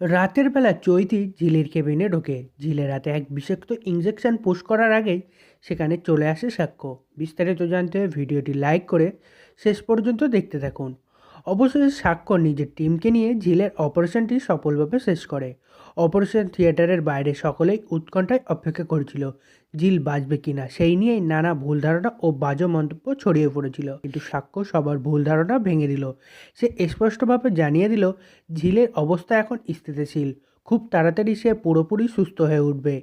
রাতের বেলা চৈতি ঝিলের কেবিনে ঢোকে। ঝিলের রাতে এক বিষাক্ত ইঞ্জেকশন পোস্ট করার আগেই সেখানে চলে আসে সাক্ষ্য। বিস্তারিত জানতে ভিডিওটি লাইক করে শেষ পর্যন্ত দেখতে থাকুন। অবশেষে সাক্ষ্য নিজের টিমকে নিয়ে ঝিলের অপারেশনটি সফলভাবে শেষ করে। অপারেশন থিয়েটারের বাইরে সকলেই উৎকণ্ঠায় অপেক্ষা করেছিল, ঝিল বাঁচবে কিনা সেই নিয়ে নানা ভুল ধারণা ও বাজে মন্তব্য ছড়িয়ে পড়েছিল। কিন্তু সাক্ষ্য সবার ভুল ধারণা ভেঙে দিল। সে স্পষ্টভাবে জানিয়ে দিল, ঝিলের অবস্থা এখন স্থিতিশীল। খুব তাড়াতাড়ি সে পুরোপুরি সুস্থ হয়ে উঠবে।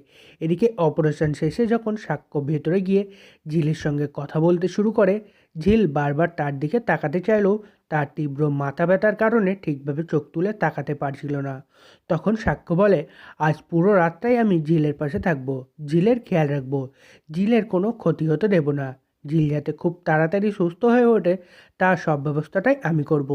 এদিকে অপারেশন শেষে যখন সাক্ষ্য ভেতরে গিয়ে ঝিলের সঙ্গে কথা বলতে শুরু করে, ঝিল বারবার তার দিকে তাকাতে চাইলেও তার তীব্র মাথা ব্যথার কারণে ঠিকভাবে চোখ তুলে তাকাতে পারছিল না। তখন সাক্ষ্য বলে, আজ পুরো রাতটাই আমি ঝিলের পাশে থাকব, ঝিলের খেয়াল রাখব, ঝিলের কোনো ক্ষতি হতে দেব না। ঝিল যাতে খুব তাড়াতাড়ি সুস্থ হয়ে ওঠে, তার সব ব্যবস্থাটাই আমি করব।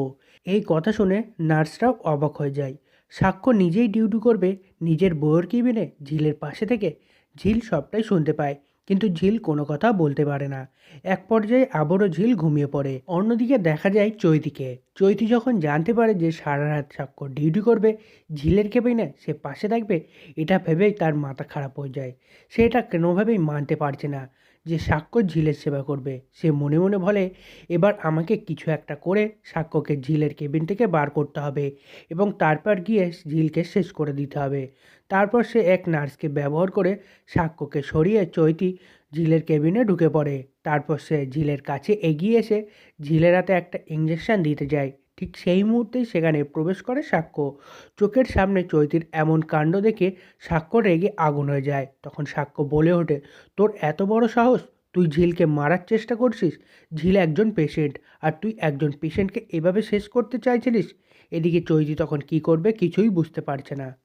এই কথা শুনে নার্সরাও অবাক হয়ে যায়। সাক্ষ্য নিজেই ডিউটি করবে, নিজের বউয়ের কিবিনে ঝিলের পাশে থেকে ঝিল সবটাই শুনতে পায়, কিন্তু ঝিল কোনো কথা বলতে পারে না। এক পর্যায়ে আবারও ঝিল ঘুমিয়ে পড়ে, অন্যদিকে দেখা যায় চৈতিকে। চৈতি যখন জানতে পারে যে সারা রাত সাক্ষ্য ডিউটি করবে, ঝিলের কেবিনে সে পাশে থাকবে, এটা ভেবেই তার মাথা খারাপ হয়ে যায়। সে এটা কোনোভাবেই মানতে পারছে না যে সাক্ষ্য ঝিলের সেবা করবে। সে মনে মনে বলে, এবার আমাকে কিছু একটা করে সাক্ষ্যকে ঝিলের কেবিন থেকে বার করতে হবে এবং তারপর গিয়ে ঝিলকে শেষ করে দিতে হবে। তারপর সে এক নার্সকে ব্যবহার করে সাক্ষ্যকে সরিয়ে চৈতি ঝিলের কেবিনে ঢুকে পড়ে। তারপর সে ঝিলের কাছে এগিয়ে এসে ঝিলের হাতে একটা ইঞ্জেকশন দিতে যায়। ঠিক সেই মুহূর্তেই সেখানে প্রবেশ করে সাক্ষ্য। চোখের সামনে চৈতির এমন কাণ্ড দেখে সাক্ষ্য রেগে আগুন হয়ে যায়। তখন সাক্ষ্য বলে ওঠে, তোর এত বড় সাহস? তুই ঝিলকে মারার চেষ্টা করছিস? ঝিল একজন পেশেন্ট আর তুই একজন পেশেন্টকে এভাবে শেষ করতে চাইছিলিস? এদিকে চৈতি তখন কি করবে কিছুই বুঝতে পারছে না।